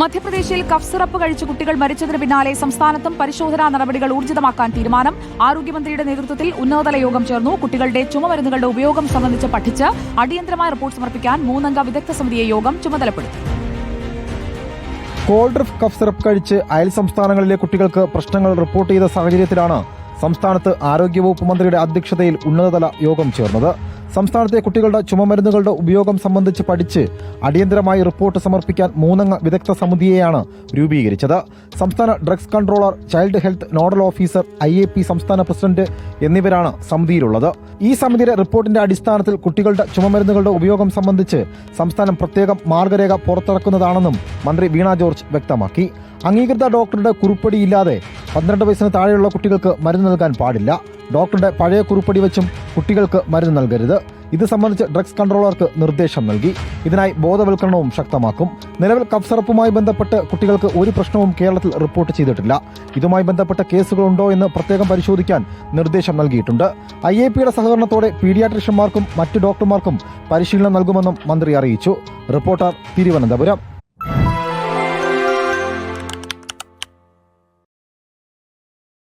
മധ്യപ്രദേശിൽ cough syrup കഴിച്ച് കുട്ടികൾ മരിച്ചതിന് പിന്നാലെ സംസ്ഥാനത്തും പരിശോധനാ നടപടികൾ ഊർജിതമാക്കാൻ തീരുമാനം. ആരോഗ്യമന്ത്രിയുടെ നേതൃത്വത്തിൽ ഉന്നതതല യോഗം ചേർന്നു. കുട്ടികളുടെ ചുമമരുന്നുകളുടെ ഉപയോഗം സംബന്ധിച്ച് പഠിച്ച് അടിയന്തരമായ റിപ്പോർട്ട് സമർപ്പിക്കാൻ മൂന്നംഗ വിദഗ്ധ സമിതിയെ യോഗം ചുമതലപ്പെടുത്തി. കോൾഡ് ഡ്രിഫ് കഫ് സിറപ്പ് കഴിച്ച് അയൽ സംസ്ഥാനങ്ങളിലെ കുട്ടികൾക്ക് പ്രശ്നങ്ങൾ റിപ്പോർട്ട് ചെയ്ത സാഹചര്യത്തിലാണ് സംസ്ഥാനത്ത് ആരോഗ്യവകുപ്പ് മന്ത്രിയുടെ അധ്യക്ഷതയിൽ ഉന്നതതല യോഗം ചേർന്നത്. സംസ്ഥാനത്തെ കുട്ടികളുടെ ചുമമരുന്നുകളുടെ ഉപയോഗം സംബന്ധിച്ച് പഠിച്ച് അടിയന്തരമായി റിപ്പോർട്ട് സമർപ്പിക്കാൻ മൂന്നംഗ വിദഗ്ധ സമിതിയെയാണ് രൂപീകരിച്ചത്. സംസ്ഥാന drugs controller child health nodal officer I സംസ്ഥാന പ്രസിഡന്റ് എന്നിവരാണ് സമിതിയിലുള്ളത്. ഈ സമിതിയുടെ റിപ്പോർട്ടിന്റെ അടിസ്ഥാനത്തിൽ കുട്ടികളുടെ ചുമമരുന്നുകളുടെ ഉപയോഗം സംബന്ധിച്ച് സംസ്ഥാനം പ്രത്യേകം മാർഗരേഖ പുറത്തിറക്കുന്നതാണെന്നും മന്ത്രി വീണ ജോർജ് വ്യക്തമാക്കി. അംഗീകൃത ഡോക്ടറുടെ കുറിപ്പടിയില്ലാതെ പന്ത്രണ്ട് വയസ്സിന് താഴെയുള്ള കുട്ടികൾക്ക് മരുന്ന് നൽകാൻ പാടില്ല. ഡോക്ടറുടെ പഴയ കുറിപ്പടി വെച്ചും കുട്ടികൾക്ക് മരുന്ന് നൽകരുത്. ഇത് സംബന്ധിച്ച് ഡ്രഗ്സ് കൺട്രോളർക്ക് നിർദ്ദേശം നൽകി. ഇതിനായി ബോധവൽക്കരണവും ശക്തമാക്കും. നിലവിൽ കഫ്സറപ്പുമായി ബന്ധപ്പെട്ട് കുട്ടികൾക്ക് ഒരു പ്രശ്നവും കേരളത്തിൽ റിപ്പോർട്ട് ചെയ്തിട്ടില്ല. ഇതുമായി ബന്ധപ്പെട്ട കേസുകളുണ്ടോ എന്ന് പ്രത്യേകം പരിശോധിക്കാൻ നിർദ്ദേശം നൽകിയിട്ടുണ്ട്. ഐ എ പിയുടെ സഹകരണത്തോടെ പീഡിയാട്രിഷ്യന്മാർക്കും മറ്റ് ഡോക്ടർമാർക്കും പരിശീലനം നൽകുമെന്നും മന്ത്രി അറിയിച്ചു. റിപ്പോർട്ടർ തിരുവനന്തപുരം.